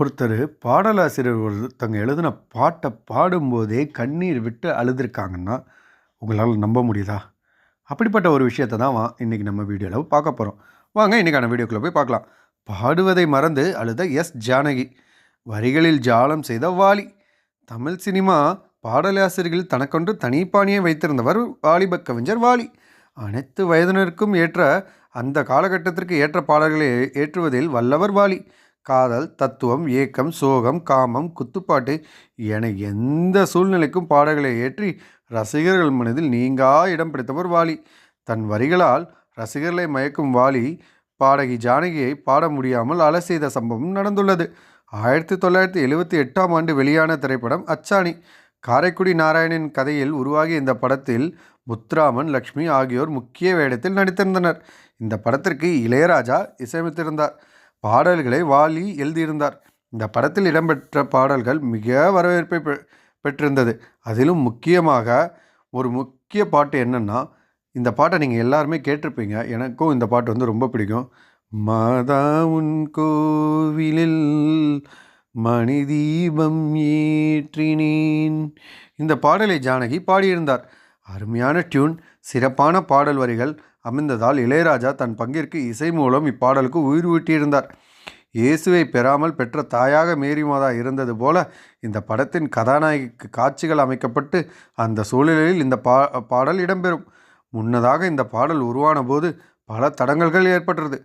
ஒருத்தர் பாடலாசிரியர் ஒருத்தங்க எழுதின பாட்டை பாடும்போதே கண்ணீர் விட்டு அழுதுருக்காங்கன்னா உங்களால் நம்ப முடியுதா? அப்படிப்பட்ட ஒரு விஷயத்தை தான் வா இன்றைக்கி நம்ம வீடியோவில் பார்க்க போகிறோம் வாங்க இன்றைக்கான வீடியோக்குள்ளே போய் பார்க்கலாம். பாடுவதை மறந்து அழுத எஸ் ஜானகி வரிகளில் ஜாலம் செய்த வாலி. தமிழ் சினிமா பாடலாசிரியர்கள் தனக்கொன்று தனிப்பாணியை வைத்திருந்தவர் வாலிப கவிஞர் வாலி. அனைத்து வயதினருக்கும் ஏற்ற அந்த காலகட்டத்திற்கு ஏற்ற பாடல்களை ஏற்றுவதில் வல்லவர் வாலி. காதல் தத்துவம் ஏக்கம் சோகம் காமம் குத்துப்பாட்டு என எந்த சூழ்நிலைக்கும் பாடல்களை ஏற்றி ரசிகர்கள் மனதில் நீங்கா இடம் பிடித்தவர் வாலி. தன் வரிகளால் ரசிகர்களை மயக்கும் வாலி பாடகி ஜானகியை பாட முடியாமல் அலசியத சம்பவம் நடந்துள்ளது. ஆயிரத்தி தொள்ளாயிரத்தி எழுபத்தி எட்டாம் ஆண்டு வெளியான திரைப்படம் அச்சாணி. காரைக்குடி நாராயணன் கதையில் உருவாகிய இந்த படத்தில் முத்துராமன் லக்ஷ்மி ஆகியோர் முக்கிய வேடத்தில் நடித்திருந்தனர். இந்த படத்திற்கு இளையராஜா இசையமைத்திருந்தார். பாடல்களை வாலி எழுதியிருந்தார். இந்த படத்தில் இடம்பெற்ற பாடல்கள் மிக வரவேற்பை பெ பெற்றிருந்தது. அதிலும் முக்கியமாக ஒரு முக்கிய பாட்டு என்னென்னா இந்த பாட்டை நீங்கள் எல்லாருமே கேட்டிருப்பீங்க. எனக்கும் இந்த பாட்டு வந்து ரொம்ப பிடிக்கும். மாதா உன் கோவிலில் மணி தீபம் ஏற்றினேன். இந்த பாடலை ஜானகி பாடியிருந்தார். அருமையான டியூன். சிறப்பான பாடல் வரிகள் அமைந்ததால் இளையராஜா தன் பங்கிற்கு இசை மூலம் இப்பாடலுக்கு உயிர் ஊட்டியிருந்தார். இயேசுவை பெறாமல் பெற்ற தாயாக மேரி மாதா இருந்தது போல இந்த படத்தின் கதாநாயகிக்கு காட்சிகள் அமைக்கப்பட்டு அந்த சூழ்நிலையில் இந்த பா பாடல் இடம்பெறும். முன்னதாக இந்த பாடல் உருவான போது பல தடங்கல்கள் ஏற்பட்டது.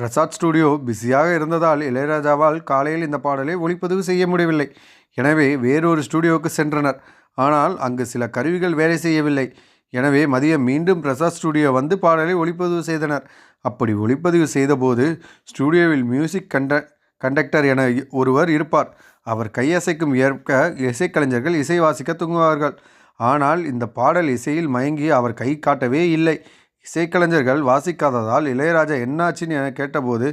பிரசாத் ஸ்டுடியோ பிஸியாக இருந்ததால் இளையராஜாவால் காலையில் இந்த பாடலை ஒளிப்பதிவு செய்ய முடியவில்லை. எனவே வேறொரு ஸ்டுடியோவுக்கு சென்றனர். ஆனால் அங்கு சில கருவிகள் வேலை செய்யவில்லை. எனவே மதியம் மீண்டும் பிரசாத் ஸ்டுடியோ வந்து பாடலை ஒளிப்பதிவு செய்தனர். அப்படி ஒளிப்பதிவு செய்தபோது ஸ்டுடியோவில் மியூசிக் கண்ட கண்டக்டர் என ஒருவர் இருப்பார். அவர் கையசைக்கும் ஏற்க இசைக்கலைஞர்கள் இசை வாசிக்க தூங்குவார்கள். ஆனால் இந்த பாடல் இசையில் மயங்கி அவர் கை காட்டவே இல்லை. இசைக்கலைஞர்கள் வாசிக்காததால் இளையராஜா என்னாச்சுன்னு என கேட்டபோது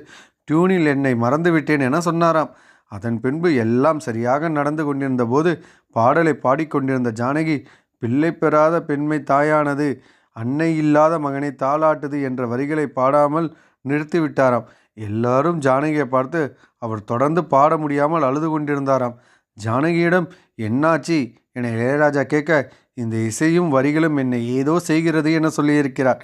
டியூனில் என்னை மறந்துவிட்டேன் என சொன்னாராம். அதன் பின்பு எல்லாம் சரியாக நடந்து கொண்டிருந்த போது பாடலை பாடிக்கொண்டிருந்த ஜானகி பிள்ளை பெறாத பெண்மை தாயானது அன்னை இல்லாத மகனை தாளாட்டுது என்ற வரிகளை பாடாமல் நிறுத்திவிட்டாராம் எல்லாரும் ஜானகியை பார்த்து அவர் தொடர்ந்து பாட முடியாமல் அழுது கொண்டிருந்தாராம். ஜானகியிடம் என்னாச்சு? என இளையராஜா கேட்க இந்த இசையும் வரிகளும் என்னை ஏதோ செய்கிறது என சொல்லியிருக்கிறார்.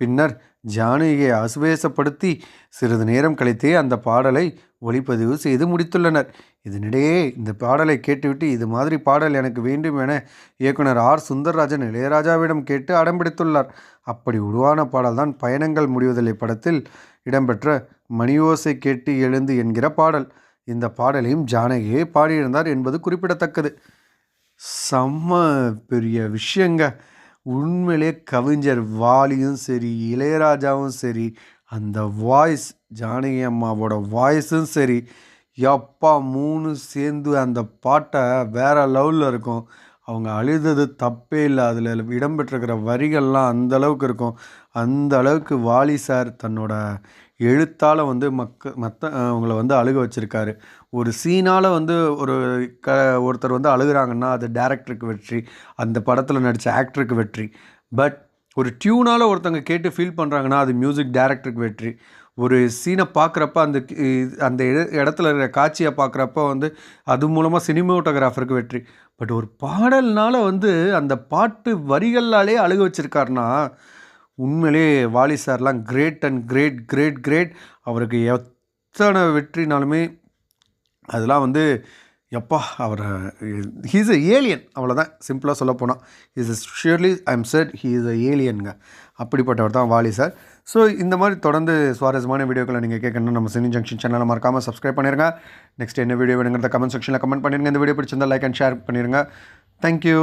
பின்னர் ஜானகியை அசுவேசப்படுத்தி சிறிது நேரம் கழித்தே அந்த பாடலை ஒளிப்பதிவு செய்து முடித்துள்ளனர். இதனிடையே இந்த பாடலை கேட்டுவிட்டு இது மாதிரி பாடல் எனக்கு வேண்டும் என இயக்குனர் ஆர். சுந்தர்ராஜன் இளையராஜாவிடம் கேட்டு அடம்பிடித்துள்ளார் அப்படி உருவான பாடல்தான் பயணங்கள் முடிவதில்லை படத்தில் இடம்பெற்ற மணியோசை கேட்டு எழுந்து என்கிற பாடல். இந்த பாடலையும் ஜானகியே பாடியிருந்தார் என்பது குறிப்பிடத்தக்கது. செம்ம பெரிய விஷயங்க. உண்மையிலே கவிஞர் வாலியும் சரி இளையராஜாவும் சரி அந்த வாய்ஸ் ஜானகி அம்மாவோட வாய்ஸும் சரி. எப்பா மூணு சேர்ந்து அந்த பாட்டை வேற லெவலில் இருக்கும். அவங்க அழுதது தப்பே இல்லை. அதில் இடம்பெற்றிருக்கிற வரிகள்லாம் அந்த அளவுக்கு இருக்கும். அந்த அளவுக்கு வாலி சார் தன்னோட எழுத்தால் வந்து மக்க மற்ற அவங்கள வந்து அழுக வச்சுருக்காரு. ஒரு சீனால் வந்து ஒரு க ஒருத்தர் வந்து அழுகுறாங்கன்னா அது டேரக்டருக்கு வெற்றி அந்த படத்தில் நடித்த ஆக்டருக்கு வெற்றி. பட் ஒரு டியூனால் ஒருத்தவங்க கேட்டு ஃபீல் பண்ணுறாங்கன்னா அது மியூசிக் டேரக்டருக்கு வெற்றி. ஒரு சீனை பார்க்குறப்ப அந்த அந்த இடத்துல இருக்கிற காட்சியை பார்க்குறப்ப வந்து அது மூலமாக சினிமோட்டோகிராஃபருக்கு வெற்றி. பட் ஒரு பாடல்னால் வந்து அந்த பாட்டு வரிகளாலே அழுக வச்சுருக்காருனா உண்மையிலே வாலி சார்லாம் great and great great great அவருக்கு எத்தனை வெற்றினாலுமே அதெல்லாம் வந்து எப்பா அவரை ஹீஸ் அ ஏலியன் அவ்வளோதான் சிம்பிளாக சொல்ல போனால் is is surely I am said he is a ஏலியனுங்க அப்படிப்பட்டவர் தான் வாலி சார். ஸோ இந்த மாதிரி தொடர்ந்து சுவாரஸ்யமான வீடியோக்களை நீங்கள் கேட்கணும் நம்ம சினி ஜங்ஷன் சேனலை மறக்காமல் சப்ஸ்கிரைப் பண்ணிடுங்க நெக்ஸ்ட் என்ன வீடியோ வேணுங்கிறத கமெண்ட் செக்ஷனில் கமெண்ட் பண்ணிடுங்க இந்த வீடியோ பிடிச்சிருந்தால் லைக் அண்ட் ஷேர் பண்ணிடுங்க தேங்க்யூ